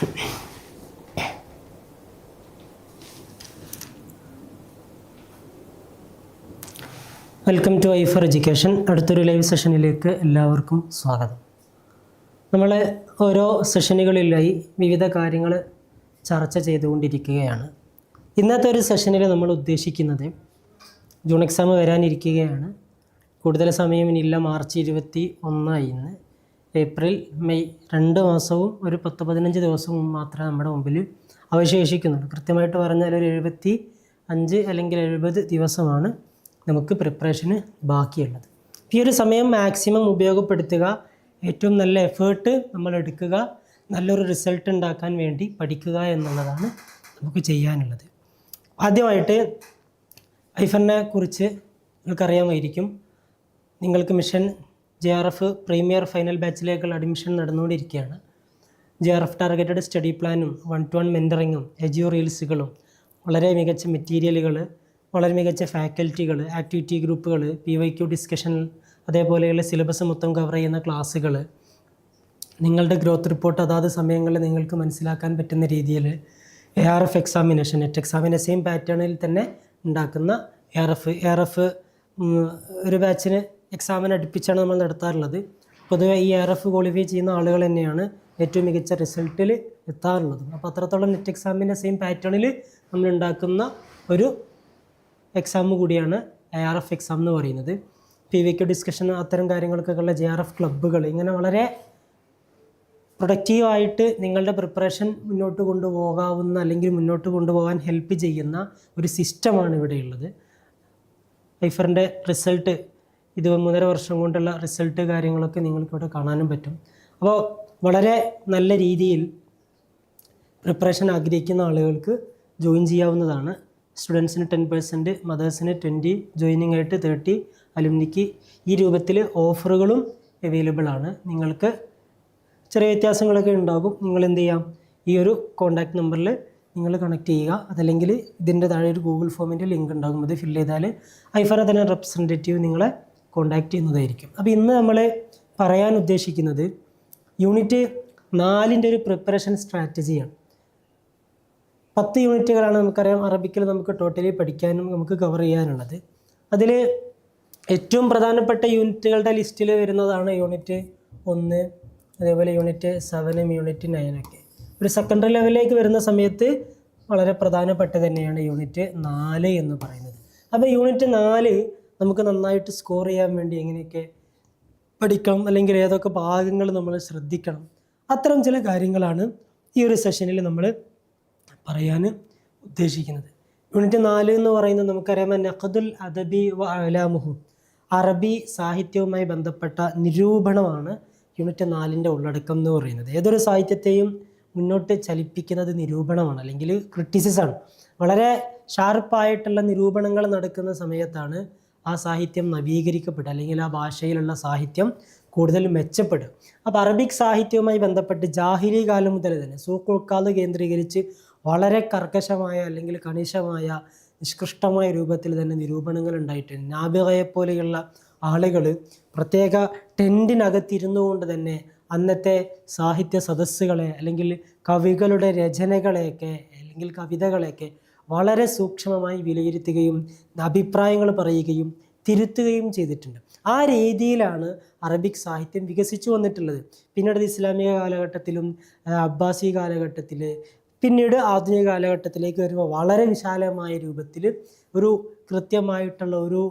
Welcome to I for education അടുത്തൊരു live സെഷനിലേക്ക് എല്ലാവർക്കും സ്വാഗതം. നമ്മൾ ഓരോ സെഷനുകളിലായി വിവിധ കാര്യങ്ങൾ ചർച്ച ചെയ്തുകൊണ്ടിരിക്കുകയാണ്. ഇന്നത്തെ ഒരു സെഷനിൽ നമ്മൾ ഉദ്ദേശിക്കുന്നത് ജൂൺ എക്സാം വരാനിരിക്കുകയാണ്. കൂടുതൽ സമയം ഇനിയില്ല. മാർച്ച് ഇരുപത്തി ഒന്നായി ഇന്ന്. ഏപ്രിൽ മെയ് രണ്ട് മാസവും ഒരു പത്ത് പതിനഞ്ച് ദിവസവും മാത്രമേ നമ്മുടെ മുമ്പിൽ അവശേഷിക്കുന്നുള്ളൂ. കൃത്യമായിട്ട് പറഞ്ഞാൽ ഒരു എഴുപത്തി അഞ്ച് അല്ലെങ്കിൽ എഴുപത് ദിവസമാണ് നമുക്ക് പ്രിപ്പറേഷന് ബാക്കിയുള്ളത്. ഈ ഒരു സമയം മാക്സിമം ഉപയോഗപ്പെടുത്തുക ഏറ്റവും നല്ല എഫേർട്ട് നമ്മൾ എടുക്കുക നല്ലൊരു റിസൾട്ട് ഉണ്ടാക്കാൻ വേണ്ടി പഠിക്കുക എന്നുള്ളതാണ് നമുക്ക് ചെയ്യാനുള്ളത്. ആദ്യമായിട്ട് ഐഫറിനെ കുറിച്ച് നിങ്ങൾക്കറിയാമായിരിക്കും. നിങ്ങൾക്ക് mission J R F premier final ബാച്ചിലേക്കുള്ള admission നടന്നുകൊണ്ടിരിക്കുകയാണ്. J R F targeted study പ്ലാനും വൺ ടു വൺ മെന്ററിങ്ങും എജിയോ റീൽസുകളും വളരെ മികച്ച മെറ്റീരിയലുകൾ വളരെ മികച്ച ഫാക്കൽറ്റികൾ ആക്ടിവിറ്റി ഗ്രൂപ്പുകൾ പി വൈ ക്യു ഡിസ്കഷൻ അതേപോലെയുള്ള സിലബസ് മൊത്തം കവർ ചെയ്യുന്ന ക്ലാസ്സുകൾ നിങ്ങളുടെ ഗ്രോത്ത് റിപ്പോർട്ട് അതാത് സമയങ്ങളിൽ നിങ്ങൾക്ക് മനസ്സിലാക്കാൻ പറ്റുന്ന രീതിയിൽ A R F examination net എക്സാമിന്റെ സെയിം പാറ്റേണിൽ തന്നെ ഉണ്ടാക്കുന്ന A R F A R F ഒരു ബാച്ചിന് എക്സാമിന് അടുപ്പിച്ചാണ് നമ്മൾ നടത്താറുള്ളത്. പൊതുവെ ഈ ആർ എഫ് ക്വാളിഫൈ ചെയ്യുന്ന ആളുകൾ തന്നെയാണ് ഏറ്റവും മികച്ച റിസൾട്ടിൽ എത്താറുള്ളത്. അപ്പോൾ അത്രത്തോളം നെറ്റ് എക്സാമിന്റെ സെയിം പാറ്റേണിൽ നമ്മൾ ഉണ്ടാക്കുന്ന ഒരു എക്സാം കൂടിയാണ് എ ആർ എഫ് എക്സാം എന്ന് പറയുന്നത്. പി വി ക്യു ഡിസ്കഷൻ അത്തരം കാര്യങ്ങൾക്കൊക്കെയുള്ള ജെ ആർ എഫ് ക്ലബ്ബുകൾ ഇങ്ങനെ വളരെ പ്രൊഡക്റ്റീവായിട്ട് നിങ്ങളുടെ പ്രിപ്പറേഷൻ മുന്നോട്ട് കൊണ്ടുപോകാവുന്ന അല്ലെങ്കിൽ മുന്നോട്ട് കൊണ്ടുപോകാൻ ഹെൽപ്പ് ചെയ്യുന്ന ഒരു സിസ്റ്റമാണ് ഇവിടെയുള്ളത് ഐഫറിന്റെ റിസൾട്ട് ഇത് മൂന്നര വർഷം കൊണ്ടുള്ള റിസൾട്ട് കാര്യങ്ങളൊക്കെ നിങ്ങൾക്ക് ഇവിടെ കാണാനും പറ്റും. അപ്പോൾ വളരെ നല്ല രീതിയിൽ പ്രിപ്പറേഷൻ ആഗ്രഹിക്കുന്ന ആളുകൾക്ക് ജോയിൻ ചെയ്യാവുന്നതാണ്. സ്റ്റുഡൻസിന് ടെൻ പെർസെന്റ് മദേഴ്സിന് ട്വന്റി ജോയിനിങ് ആയിട്ട് തേർട്ടി അലുമിനിക്ക് ഈ രൂപത്തിൽ ഓഫറുകളും അവൈലബിൾ ആണ്. നിങ്ങൾക്ക് ചെറിയ വ്യത്യാസങ്ങളൊക്കെ ഉണ്ടാകും. നിങ്ങൾ എന്ത് ചെയ്യാം? ഈ ഒരു കോൺടാക്ട് നമ്പറിൽ നിങ്ങൾ കണക്ട് ചെയ്യുക. അതല്ലെങ്കിൽ ഇതിന്റെ താഴെ ഒരു ഗൂഗിൾ ഫോമിന്റെ ലിങ്ക് ഉണ്ടാകും. അത് ഫില്ല് ചെയ്താൽ ഐഫർ തന്നെ റെപ്രസെന്റേറ്റീവ് നിങ്ങളെ കോൺടാക്ട് ചെയ്യുന്നതായിരിക്കും. അപ്പോൾ ഇന്ന് നമ്മൾ പറയാൻ ഉദ്ദേശിക്കുന്നത് യൂണിറ്റ് നാലിന്റെ ഒരു പ്രിപ്പറേഷൻ സ്ട്രാറ്റജിയാണ് പത്ത് യൂണിറ്റുകളാണ് നമുക്കറിയാം. അറബിക്കിൽ നമുക്ക് ടോട്ടലി പഠിക്കാനും നമുക്ക് കവർ ചെയ്യാനുള്ളത്. അതിൽ ഏറ്റവും പ്രധാനപ്പെട്ട യൂണിറ്റുകളുടെ ലിസ്റ്റിൽ വരുന്നതാണ് യൂണിറ്റ് ഒന്ന് അതേപോലെ യൂണിറ്റ് സെവനും യൂണിറ്റ് നയനൊക്കെ ഒരു സെക്കൻഡറി ലെവലിലേക്ക് വരുന്ന സമയത്ത് വളരെ പ്രധാനപ്പെട്ട തന്നെയാണ് യൂണിറ്റ് നാല് എന്ന് പറയുന്നത്. അപ്പോൾ യൂണിറ്റ് നാല് നമുക്ക് നന്നായിട്ട് സ്കോർ ചെയ്യാൻ വേണ്ടി എങ്ങനെയൊക്കെ പഠിക്കണം അല്ലെങ്കിൽ ഏതൊക്കെ ഭാഗങ്ങൾ നമ്മൾ ശ്രദ്ധിക്കണം. അത്തരം ചില കാര്യങ്ങളാണ് ഈ ഒരു സെഷനിൽ നമ്മൾ പറയാൻ ഉദ്ദേശിക്കുന്നത്. യൂണിറ്റ് നാല് എന്ന് പറയുന്നത് നമുക്കറിയാം നഖദുൽ അദബി വ അലാമുഹു. അറബി സാഹിത്യവുമായി ബന്ധപ്പെട്ട നിരൂപണമാണ് യൂണിറ്റ് നാലിന്റെ ഉള്ളടക്കം എന്ന് പറയുന്നത്. ഏതൊരു സാഹിത്യത്തെയും മുന്നോട്ട് ചലിപ്പിക്കുന്നത് നിരൂപണമാണ് അല്ലെങ്കിൽ ക്രിറ്റിസിസാണ് വളരെ ഷാർപ്പായിട്ടുള്ള നിരൂപണങ്ങൾ നടക്കുന്ന സമയത്താണ് ആ സാഹിത്യം നവീകരിക്കപ്പെടുക അല്ലെങ്കിൽ ആ ഭാഷയിലുള്ള സാഹിത്യം കൂടുതൽ മെച്ചപ്പെടും. അപ്പോൾ അറബിക് സാഹിത്യവുമായി ബന്ധപ്പെട്ട് ജാഹിലി കാലം മുതൽ തന്നെ സൂക്കുൾക്കാത് കേന്ദ്രീകരിച്ച് വളരെ കർക്കശമായ അല്ലെങ്കിൽ കണിശമായ നിഷ്കൃഷ്ടമായ രൂപത്തിൽ തന്നെ നിരൂപണങ്ങൾ ഉണ്ടായിട്ടുണ്ട്. നാബികയെ പോലെയുള്ള ആളുകൾ പ്രത്യേക ടെന്റിനകത്തിരുന്നു കൊണ്ട് തന്നെ അന്നത്തെ സാഹിത്യ സദസ്സുകളെ അല്ലെങ്കിൽ കവികളുടെ രചനകളെയൊക്കെ അല്ലെങ്കിൽ കവിതകളെയൊക്കെ വളരെ സൂക്ഷ്മമായി വിലയിരുത്തുകയും അഭിപ്രായങ്ങൾ പറയുകയും തിരുത്തുകയും ചെയ്തിട്ടുണ്ട്. ആ രീതിയിലാണ് അറബിക് സാഹിത്യം വികസിച്ചു വന്നിട്ടുള്ളത്. പിന്നീട് ഇസ്ലാമിക കാലഘട്ടത്തിലും അബ്ബാസി കാലഘട്ടത്തിൽ പിന്നീട് ആധുനിക കാലഘട്ടത്തിലേക്ക് വരുമ്പോൾ വളരെ വിശാലമായ രൂപത്തിൽ ഒരു കൃത്യമായിട്ടുള്ള ഒരു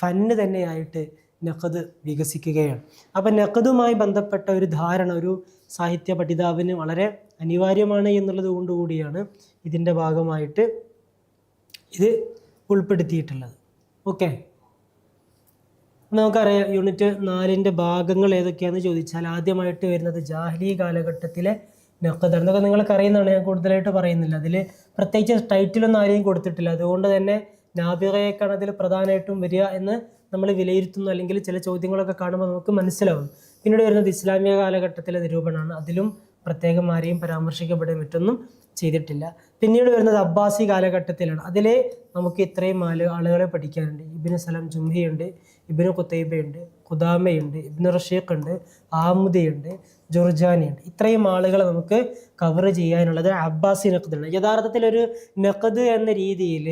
ഫന്ന് തന്നെയായിട്ട് നഖദ് വികസിക്കുകയാണ്. അപ്പം നഖദുമായി ബന്ധപ്പെട്ട ഒരു ധാരണ ഒരു സാഹിത്യ പഠിതാവിന് വളരെ അനിവാര്യമാണ് എന്നുള്ളത് കൊണ്ടുകൂടിയാണ് ഇതിന്റെ ഭാഗമായിട്ട് ഇത് ഉൾപ്പെടുത്തിയിട്ടുള്ളത്. ഓക്കെ. നമുക്കറിയാം യൂണിറ്റ് നാലിന്റെ ഭാഗങ്ങൾ ഏതൊക്കെയാണെന്ന് ചോദിച്ചാൽ ആദ്യമായിട്ട് വരുന്നത് ജാഹ്ലി കാലഘട്ടത്തിലെ നഖദർ എന്നൊക്കെ നിങ്ങൾക്ക് അറിയുന്നതാണ് ഞാൻ കൂടുതലായിട്ട് പറയുന്നില്ല. അതിൽ പ്രത്യേകിച്ച് ടൈറ്റിലൊന്നും ആരെയും കൊടുത്തിട്ടില്ല. അതുകൊണ്ട് തന്നെ നാബികയൊക്കെയാണ് അതിൽ പ്രധാനമായിട്ടും വരിക എന്ന് നമ്മൾ വിലയിരുത്തുന്നു. അല്ലെങ്കിൽ ചില ചോദ്യങ്ങളൊക്കെ കാണുമ്പോൾ നമുക്ക് മനസ്സിലാവും. പിന്നീട് വരുന്നത് ഇസ്ലാമിക കാലഘട്ടത്തിലെ നിരൂപണമാണ്. അതിലും പ്രത്യേകം ആരെയും പരാമർശിക്കപ്പെടുകയും മറ്റൊന്നും ചെയ്തിട്ടില്ല. പിന്നീട് വരുന്നത് അബ്ബാസി കാലഘട്ടത്തിലാണ്. അതിലെ നമുക്ക് ഇത്രയും ആൾ ആളുകളെ പഠിക്കാനുണ്ട്. ഇബിന് സലം ജുംഹിയുണ്ട് ഇബിന് കുത്തൈബയുണ്ട് ഖുദാമയുണ്ട് ഇബിന് റഷീഖ് ഉണ്ട് ആമുദിയുണ്ട് ജുർജാനിയുണ്ട്. ഇത്രയും ആളുകളെ നമുക്ക് കവർ ചെയ്യാനുള്ളത് അബ്ബാസി നഖദാണ് യഥാർത്ഥത്തിൽ ഒരു നഖദ് എന്ന രീതിയിൽ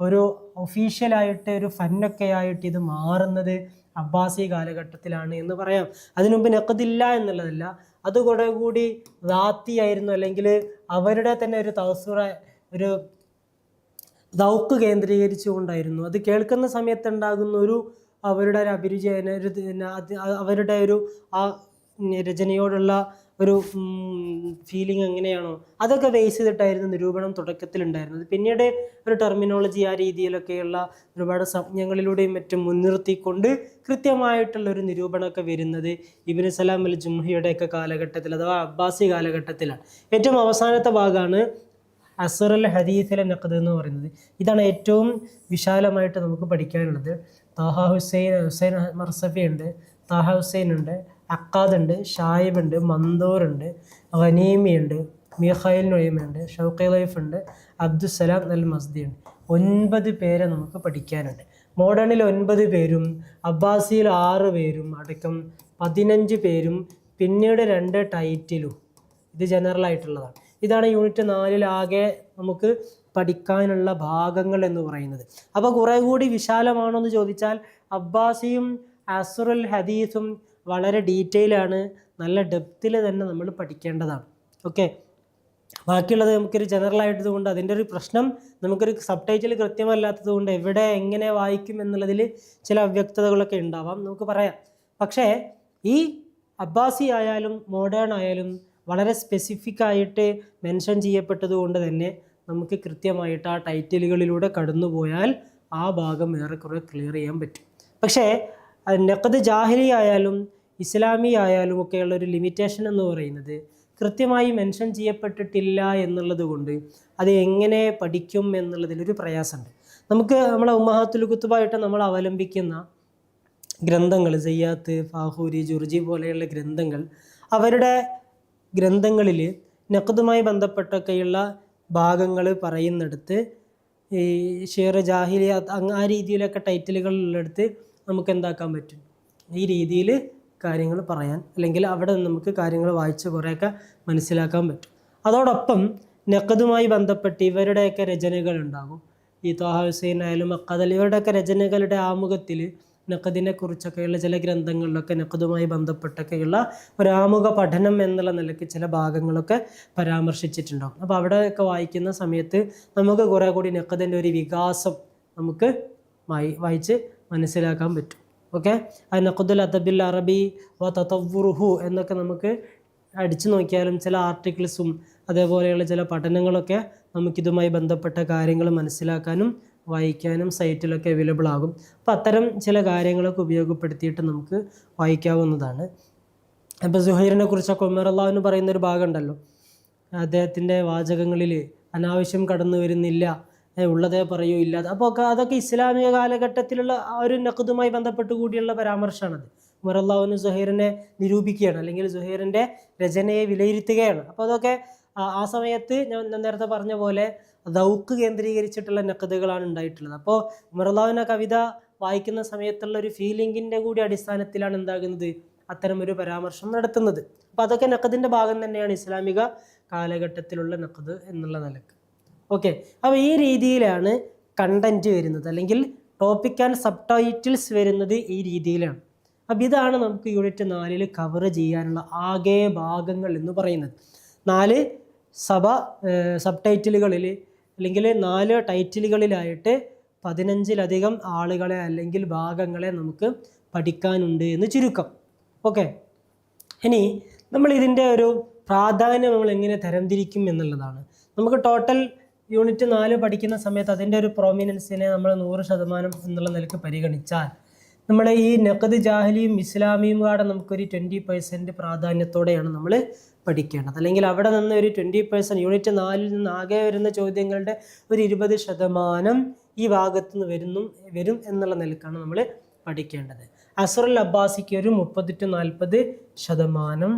ഒരു ഒഫീഷ്യലായിട്ട് ഒരു ഫന്നൊക്കെ ആയിട്ട് ഇത് മാറുന്നത് അബ്ബാസി കാലഘട്ടത്തിലാണ് എന്ന് പറയാം. അതിനുമുമ്പ് നഖദില്ല എന്നുള്ളതല്ല അത് കുറെ കൂടി ദാത്തിയായിരുന്നു അല്ലെങ്കിൽ അവരുടെ തന്നെ ഒരു തവസുറ ഒരു ദൗക്ക് കേന്ദ്രീകരിച്ചുകൊണ്ടായിരുന്നു. അത് കേൾക്കുന്ന സമയത്ത് ഉണ്ടാകുന്ന ഒരു അവരുടെ ഒരു അഭിരുചി ഒരു അവരുടെ ഒരു ആ രചനയോടുള്ള ഒരു ഫീലിംഗ് എങ്ങനെയാണോ അതൊക്കെ ബേസ് ചെയ്തിട്ടായിരുന്നു നിരൂപണം തുടക്കത്തിലുണ്ടായിരുന്നത്. പിന്നീട് ഒരു ടെർമിനോളജി ആ രീതിയിലൊക്കെയുള്ള ഒരുപാട് സംജ്ഞകളിലൂടെയും മറ്റും മുൻനിർത്തിക്കൊണ്ട് കൃത്യമായിട്ടുള്ള ഒരു നിരൂപണമൊക്കെ വരുന്നത് ഇബിന് സലാം അൽ ജുംഹിയുടെയൊക്കെ കാലഘട്ടത്തിൽ അഥവാ അബ്ബാസി കാലഘട്ടത്തിലാണ്. ഏറ്റവും അവസാനത്തെ ഭാഗമാണ് അസറുൽ ഹദീസിലെ നഖദ് എന്ന് പറയുന്നത്. ഇതാണ് ഏറ്റവും വിശാലമായിട്ട് നമുക്ക് പഠിക്കാനുള്ളത്. താഹ ഹുസൈൻ ഹുസൈൻ മർസഫി ഉണ്ട് താഹ ഹുസൈൻ ഉണ്ട് അക്കാദ് ഉണ്ട് ഷായിബ് ഉണ്ട് മന്ദൂർ ഉണ്ട് ഖനീമി ഉണ്ട് മിഖൈൽ നൊയ്മുണ്ട് ഷൗഖി ലൈഫ് ഉണ്ട് അബ്ദുസലാം അൽ മസ്ദി ഉണ്ട് ഒൻപത് പേരെ നമുക്ക് പഠിക്കാനുണ്ട്. മോഡേണിൽ ഒൻപത് പേരും അബ്ബാസിയിൽ ആറ് പേരും അടക്കം പതിനഞ്ച് പേരും പിന്നീട് രണ്ട് ടൈറ്റിലും. ഇത് ജനറൽ ആയിട്ടുള്ളതാണ്. ഇതാണ് യൂണിറ്റ് നാലിലാകെ നമുക്ക് പഠിക്കാനുള്ള ഭാഗങ്ങൾ എന്ന് പറയുന്നത്. അപ്പോൾ കുറേ കൂടി വിശാലമാണോ എന്ന് ചോദിച്ചാൽ അബ്ബാസിയും അസുറുൽ ഹദീസും വളരെ ഡീറ്റെയിൽ ആണ്. നല്ല ഡെപ്തിൽ തന്നെ നമ്മൾ പഠിക്കേണ്ടതാണ്. ഓക്കെ ബാക്കിയുള്ളത് നമുക്കൊരു ജനറൽ ആയിട്ടത് അതിന്റെ ഒരു പ്രശ്നം നമുക്കൊരു സബ് ടൈറ്റിൽ കൃത്യമല്ലാത്തത് കൊണ്ട് എവിടെ എങ്ങനെ വായിക്കും എന്നുള്ളതിൽ ചില അവ്യക്തതകളൊക്കെ ഉണ്ടാവാം. നമുക്ക് പറയാം. പക്ഷേ ഈ അബ്ബാസി ആയാലും മോഡേൺ ആയാലും വളരെ സ്പെസിഫിക് ആയിട്ട് മെൻഷൻ ചെയ്യപ്പെട്ടത് കൊണ്ട് തന്നെ നമുക്ക് കൃത്യമായിട്ട് ആ ടൈറ്റിലുകളിലൂടെ കടന്നു പോയാൽ ആ ഭാഗം ഏറെക്കുറെ ക്ലിയർ ചെയ്യാൻ പറ്റും. പക്ഷേ നഖദ് ജാഹിലി ആയാലും ഇസ്ലാമി ആയാലും ഒക്കെയുള്ള ഒരു ലിമിറ്റേഷൻ എന്ന് പറയുന്നത് കൃത്യമായി മെൻഷൻ ചെയ്യപ്പെട്ടിട്ടില്ല എന്നുള്ളത് കൊണ്ട് അത് എങ്ങനെ പഠിക്കും എന്നുള്ളതിലൊരു പ്രയാസമുണ്ട്. നമുക്ക് നമ്മളെ ഉമ്മഹാത്തുൽ കുത്തുബായിട്ട് നമ്മൾ അവലംബിക്കുന്ന ഗ്രന്ഥങ്ങൾ സയ്യാത്ത് ഫാഹൂരി ജുർജി പോലെയുള്ള ഗ്രന്ഥങ്ങൾ അവരുടെ ഗ്രന്ഥങ്ങളിൽ നഖദുമായി ബന്ധപ്പെട്ടൊക്കെയുള്ള ഭാഗങ്ങൾ പറയുന്നിടത്ത് ഈ ഷെയർ ജാഹിലിയ ആ രീതിയിലൊക്കെ ടൈറ്റിലുകളുള്ളിടത്ത് നമുക്ക് എന്താക്കാൻ പറ്റും? ഈ രീതിയിൽ കാര്യങ്ങൾ പറയാൻ അല്ലെങ്കിൽ അവിടെ നമുക്ക് കാര്യങ്ങൾ വായിച്ച് കുറേയൊക്കെ മനസ്സിലാക്കാൻ പറ്റും. അതോടൊപ്പം നഖദുമായി ബന്ധപ്പെട്ട് ഇവരുടെയൊക്കെ രചനകൾ ഉണ്ടാകും ഈ ത്വാഹ ഹുസൈൻ ആയാലും അക്കാദൽ ഇവരുടെയൊക്കെ രചനകളുടെ ആമുഖത്തിൽ നഖദിനെ കുറിച്ചൊക്കെയുള്ള ചില ഗ്രന്ഥങ്ങളിലൊക്കെ നഖദുമായി ബന്ധപ്പെട്ടൊക്കെയുള്ള ഒരു ആമുഖ പഠനം എന്നുള്ള നിലയ്ക്ക് ചില ഭാഗങ്ങളൊക്കെ പരാമർശിച്ചിട്ടുണ്ടാകും. അപ്പോൾ അവിടെയൊക്കെ വായിക്കുന്ന സമയത്ത് നമുക്ക് കുറേ കൂടി നഖദിന്റെ ഒരു വികാസം നമുക്ക് വായി വായിച്ച് മനസ്സിലാക്കാൻ പറ്റും. ഓക്കെ അത് നഖുദുൽ അദബിൽ അറബി വ തത്തവുറുഹു എന്നൊക്കെ നമുക്ക് അടിച്ചു നോക്കിയാലും ചില ആർട്ടിക്കിൾസും അതേപോലെയുള്ള ചില പഠനങ്ങളൊക്കെ നമുക്കിതുമായി ബന്ധപ്പെട്ട കാര്യങ്ങൾ മനസ്സിലാക്കാനും വായിക്കാനും സൈറ്റിലൊക്കെ അവൈലബിൾ ആകും. അപ്പോൾ അത്തരം ചില കാര്യങ്ങളൊക്കെ ഉപയോഗപ്പെടുത്തിയിട്ട് നമുക്ക് വായിക്കാവുന്നതാണ്. അപ്പോൾ സുഹൈറിനെ കുറിച്ചൊക്കെ ഉമർ അള്ളാഹുവിന് പറയുന്ന ഒരു ഭാഗമുണ്ടല്ലോ അദ്ദേഹത്തിന്റെ വാചകങ്ങളിൽ അനാവശ്യം കടന്നു വരുന്നില്ല ഉള്ളതേ പറയൂ ഇല്ലാതെ. അപ്പോൾ ഒക്കെ അതൊക്കെ ഇസ്ലാമിക കാലഘട്ടത്തിലുള്ള ആ ഒരു നഖദുമായി ബന്ധപ്പെട്ട് കൂടിയുള്ള പരാമർശമാണത് ഉമർ സുഹൈറിനെ നിരൂപിക്കുകയാണ് അല്ലെങ്കിൽ സുഹൈറിന്റെ രചനയെ വിലയിരുത്തുകയാണ്. അപ്പോൾ അതൊക്കെ ആ- സമയത്ത് ഞാൻ നേരത്തെ പറഞ്ഞ പോലെ ദൗക്ക് കേന്ദ്രീകരിച്ചിട്ടുള്ള നഖദുകളാണ് ഉണ്ടായിട്ടുള്ളത്. അപ്പോൾ ഉമർ അള്ളാഹുവിന്റെ കവിത വായിക്കുന്ന സമയത്തുള്ള ഒരു ഫീലിംഗിന്റെ കൂടി അടിസ്ഥാനത്തിലാണ് എന്താകുന്നത്? അത്തരമൊരു പരാമർശം നടത്തുന്നത്. അപ്പോൾ അതൊക്കെ നഖദിന്റെ ഭാഗം തന്നെയാണ് ഇസ്ലാമിക കാലഘട്ടത്തിലുള്ള നഖദ് എന്നുള്ള നിലയ്ക്ക്. ഓക്കെ അപ്പോൾ ഈ രീതിയിലാണ് കണ്ടന്റ് വരുന്നത്. അല്ലെങ്കിൽ ടോപ്പിക് ആൻഡ് സബ് ടൈറ്റിൽസ് വരുന്നത് ഈ രീതിയിലാണ്. അപ്പോൾ ഇതാണ് നമുക്ക് യൂണിറ്റ് നാലിൽ കവർ ചെയ്യാനുള്ള ആകെ ഭാഗങ്ങൾ എന്ന് പറയുന്നത്. നാല് സഭ സബ് ടൈറ്റിലുകളിൽ അല്ലെങ്കിൽ നാല് ടൈറ്റിലുകളിലായിട്ട് പതിനഞ്ചിലധികം ആളുകളെ അല്ലെങ്കിൽ ഭാഗങ്ങളെ നമുക്ക് പഠിക്കാനുണ്ട് എന്ന് ചുരുക്കം. ഓക്കെ ഇനി നമ്മൾ ഇതിന്റെ ഒരു പ്രാധാന്യം നമ്മൾ എങ്ങനെ തരംതിരിക്കും എന്നുള്ളതാണ്. നമുക്ക് ടോട്ടൽ യൂണിറ്റ് നാല് പഠിക്കുന്ന സമയത്ത് അതിന്റെ ഒരു പ്രോമിനൻസിനെ നമ്മൾ നൂറ് ശതമാനം എന്നുള്ള നിലയ്ക്ക് പരിഗണിച്ചാൽ നമ്മുടെ ഈ നഖദ് ജാഹലിയും ഇസ്ലാമിയും കൂടെ നമുക്കൊരു ട്വന്റി പെർസെന്റ് പ്രാധാന്യത്തോടെയാണ് നമ്മൾ പഠിക്കേണ്ടത്. അല്ലെങ്കിൽ അവിടെ നിന്ന് ഒരു ട്വന്റി പെർസെന്റ് യൂണിറ്റ് നാലിൽ നിന്ന് ആകെ വരുന്ന ചോദ്യങ്ങളുടെ ഒരു ഇരുപത് ശതമാനം ഈ ഭാഗത്തു നിന്ന് വരുന്നു വരും എന്നുള്ള നിലക്കാണ് നമ്മൾ പഠിക്കേണ്ടത്. അസറുൽ അബ്ബാസിക്ക് ഒരു മുപ്പത് ടു നാൽപ്പത് ശതമാനം